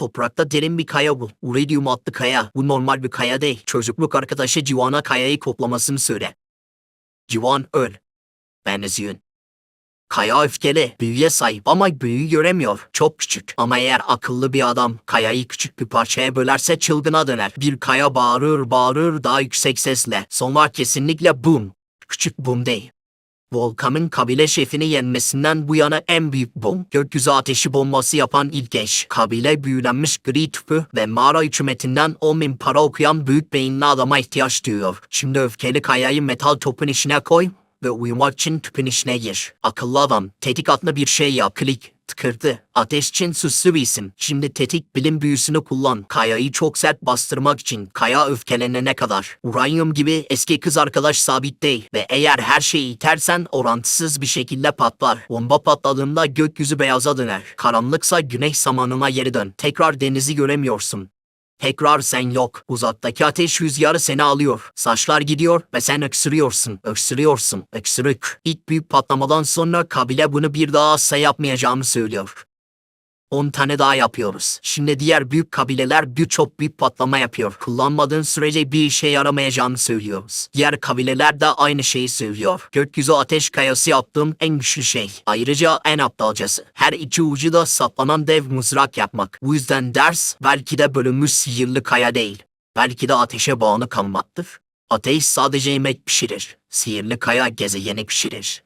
Toprakta derin bir kaya bul. Uridium adlı kaya. Bu normal bir kaya değil. Çocukluk arkadaşı Civan'a kayayı koklamasını söyle. Civan öl. Benziyon. Kaya öfkeli, büyüye sahip ama büyüyü göremiyor. Çok küçük. Ama eğer akıllı bir adam kayayı küçük bir parçaya bölerse çılgına döner. Bir kaya bağırır bağırır daha yüksek sesle. Sonra kesinlikle boom. Küçük boom değil. Volkan'ın kabile şefini yenmesinden bu yana en büyük bom, gökyüzü ateşi bombası yapan ilk eş. Kabile büyülenmiş gri tüpü ve mağara hükümetinden 10 bin para okuyan büyük beyinli adama ihtiyaç duyuyor. Şimdi öfkeli kayayı metal topun içine koy ve uyumak için tüpün içine gir. Akıllı adam, tetik adlı bir şey yap, klik, tıkırdı. Ateş için süslü isim. Şimdi tetik bilim büyüsünü kullan. Kayayı çok sert bastırmak için kaya öfkelenene kadar. Uranyum gibi eski kız arkadaş sabit değil. Ve eğer her şeyi itersen orantısız bir şekilde patlar. Bomba patladığında gökyüzü beyaza döner. Karanlıksa güneş zamanına geri dön. Tekrar denizi göremiyorsun. Tekrar sen yok. Uzaktaki ateş rüzgarı seni alıyor. Saçlar gidiyor ve sen öksürüyorsun. Öksürüyorsun. Öksürük. İlk büyük patlamadan sonra kabile bunu bir daha asla yapmayacağımı söylüyor. 10 tane daha yapıyoruz. Şimdi diğer büyük kabileler birçok büyük patlama yapıyor. Kullanmadığın sürece bir işe yaramayacağını söylüyoruz. Diğer kabileler de aynı şeyi söylüyor. Gökyüzü ateş kayası yaptığım en güçlü şey. Ayrıca en aptalcası. Her iki ucu da saplanan dev mızrak yapmak. Bu yüzden ders belki de bölünmüş sihirli kaya değil. Belki de ateşe bağını kalmaktır. Ateş sadece yemek pişirir. Sihirli kaya gezegeni pişirir.